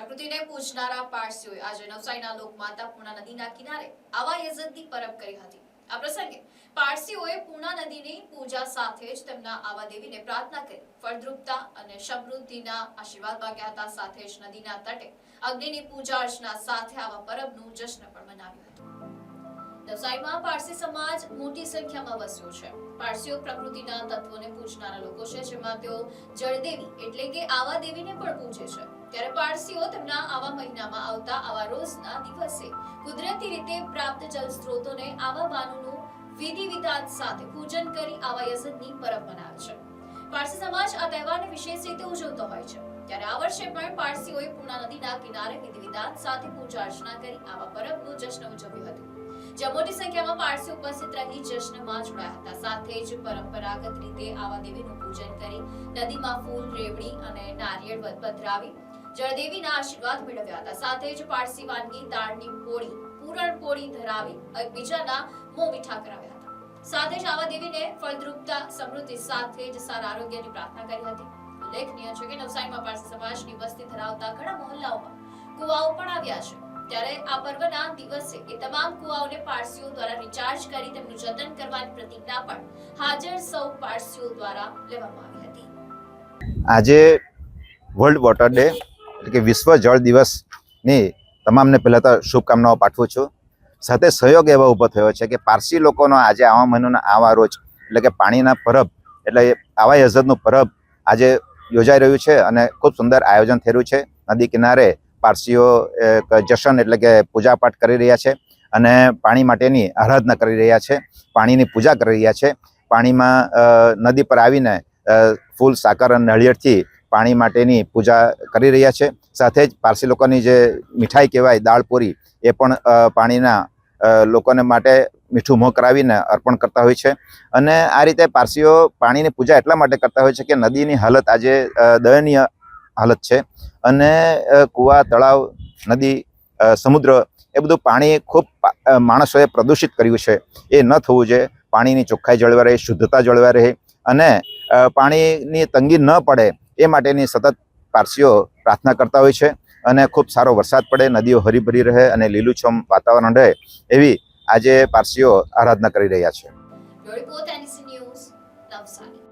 પ્રકૃતિને પૂજનારા પારસીઓએ આજે નવસારીના લોકમાતા પૂર્ણા નદીના કિનારે આવા યજ્ઞની પરબ કરી હતી. આ પ્રસંગે પારસીઓએ પૂર્ણા નદીની પૂજા સાથે જ તેમના આવા દેવીને પ્રાર્થના કરી. ફળદ્રુપતા અને સમૃદ્ધિના આશીર્વાદ માંગ્યા હતા. સાથે જ નદીના તટે અગ્નિની પૂજા અર્ચના સાથે આવા પરબનું જશ્ન પણ મનાવ્યું હતું. નવસારીમાં પારસી સમાજ મોટી સંખ્યામાં વસ્યો છે. પારસીઓ પ્રકૃતિના તત્વોને પૂજનારા લોકો છે, જેમાં તેઓ જળદેવી એટલે કે આવા દેવીને પણ પૂજે છે. ત્યારે પારસીઓ તેમના આવા મહિનામાં આવતા આવા રોજના દિવસે કુદરતી રીતે પ્રાપ્ત જળ સ્ત્રોતોને આવા બાનુનું વિધિ વિધાન સાથે પૂજન કરી આવા યજ્ઞની પરબ મનાવે છે. પારસી સમાજ આ તહેવારને વિશેષ રીતે ઉજવતો હોય છે. ત્યારે આ વર્ષે પણ પારસીઓએ પૂર્ણા નદીના કિનારે વિધિ વિધાન સાથે પૂજા અર્ચના કરી આવા પરબનું જશ્ન ઉજવ્યું હતું. જ્યાં મોટી સંખ્યામાં પારસી ઉપસ્થિત રહી જશ્નમાં જોડાયા હતા. સાથે જ પરંપરાગત રીતે આવા દેવીનું પૂજન કરી નદીમાં ફૂલ, રેવડી અને નારિયેળ પધરાવી જળદેવીના આશીર્વાદ મેળવ્યા હતા. સાથે જ પારસી વાનગી, દાળની પોળી, પૂરણ પોળી ધરાવી એકબીજાના મોં મીઠા કરાવ્યા હતા. સાથે જ આવા દેવીને ફળદ્રુપતા, સમૃદ્ધિ સાથે જ સારા આરોગ્યની પ્રાર્થના કરી હતી. ઉલ્લેખનીય છે કે નવસારીમાં પારસી સમાજની વસ્તી ધરાવતા ઘણા મહોલ્લાઓમાં કુવાઓ પણ આવ્યા છે. ત્યારે આ પર્વના દિવસે એ તમામ કુવાઓને પારસીઓ દ્વારા રિચાર્જ કરી તેમનું જતન કરવાની પ્રતિજ્ઞા પણ હાજર સૌ પારસીઓ દ્વારા લેવામાં આવી હતી. આજે વર્લ્ડ વોટર ડે એટલે કે વિશ્વ જળ દિવસની તમામને પહેલાં તો શુભકામનાઓ પાઠવું છું. સાથે સહયોગ એવો ઊભો થયો છે કે પારસી લોકોનો આજે આવા મહિનોના આવા રોજ, એટલે કે પાણીના પરબ, એટલે આવા હઝરતનું પરબ આજે યોજાઈ રહ્યું છે અને ખૂબ સુંદર આયોજન થઈ રહ્યું છે. નદી કિનારે પારસીઓ જશન એટલે કે પૂજાપાઠ કરી રહ્યા છે અને પાણી માટેની આરાધના કરી રહ્યા છે, પાણીની પૂજા કરી રહ્યા છે. પાણીમાં નદી પર આવીને ફૂલ સાકર અને નાળિયેરથી પાણી માટેની પૂજા કરી રહ્યા છે. સાથે જ પારસી લોકોની જે મીઠાઈ કહેવાય દાળપોરી એ પણ પાણીના લોકોને માટે મીઠું મોં કરાવીને અર્પણ કરતા હોય છે. અને આ રીતે પારસીઓ પાણીની પૂજા એટલા માટે કરતા હોય છે કે નદીની હાલત આજે દયનીય હાલત છે. અને કૂવા, તળાવ, નદી સમુદ્ર એ બધું પાણી ખૂબ માણસોએ પ્રદૂષિત કર્યું છે. એ ન થવું જોઈએ. પાણીની ચોખ્ખાઈ જળવાઈ રહે, શુદ્ધતા જળવાઈ રહે અને પાણીની તંગી ન પડે એ માટેની સતત પારસીઓ પ્રાર્થના કરતા હોય છે અને ખૂબ સારો વરસાદ પડે, નદીઓ હરીભરી રહે અને લીલુંછમ વાતાવરણ રહે એવી આજે પારસીઓ આરાધના કરી રહ્યા છે.